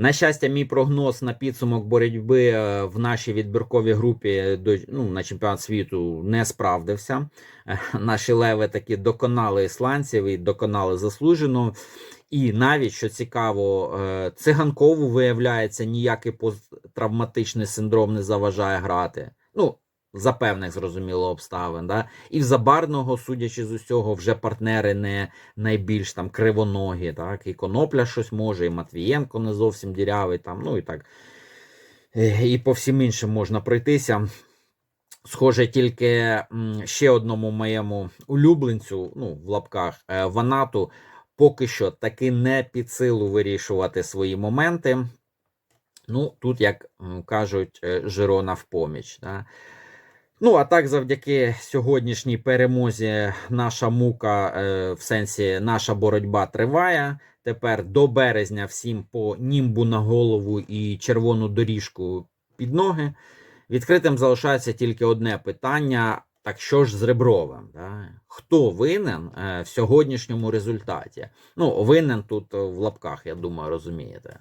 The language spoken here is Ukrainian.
На щастя, мій прогноз на підсумок боротьби е, в нашій відбірковій групі ну, на чемпіонат світу не справдився. Е, Наші леви таки доконали ісландців і доконали заслужено. І навіть що цікаво, е, циганкову виявляється, ніякий посттравматичний синдром не заважає грати. Ну, за певних зрозуміло обставин. Да? І в Забарного, судячи з усього, вже партнери не найбільш там кривоногі. Так? І Конопля щось може, і Матвієнко не зовсім дірявий, там, ну і так. Е, І по всім іншим можна пройтися. Схоже, тільки ще одному моєму улюбленцю, ну, в лапках, е, Ванату, поки що таки не під силу вирішувати свої моменти. Ну, тут, як кажуть, е, Жирона в поміч. Да? Ну, а так, завдяки сьогоднішній перемозі, наша мука, е, в сенсі, наша боротьба триває. Тепер до березня всім по німбу на голову і червону доріжку під ноги. Відкритим залишається тільки одне питання: так що ж з Ребровим? Да? Хто винен е, в сьогоднішньому результаті? Ну, винен тут е, в лапках, я думаю, розумієте.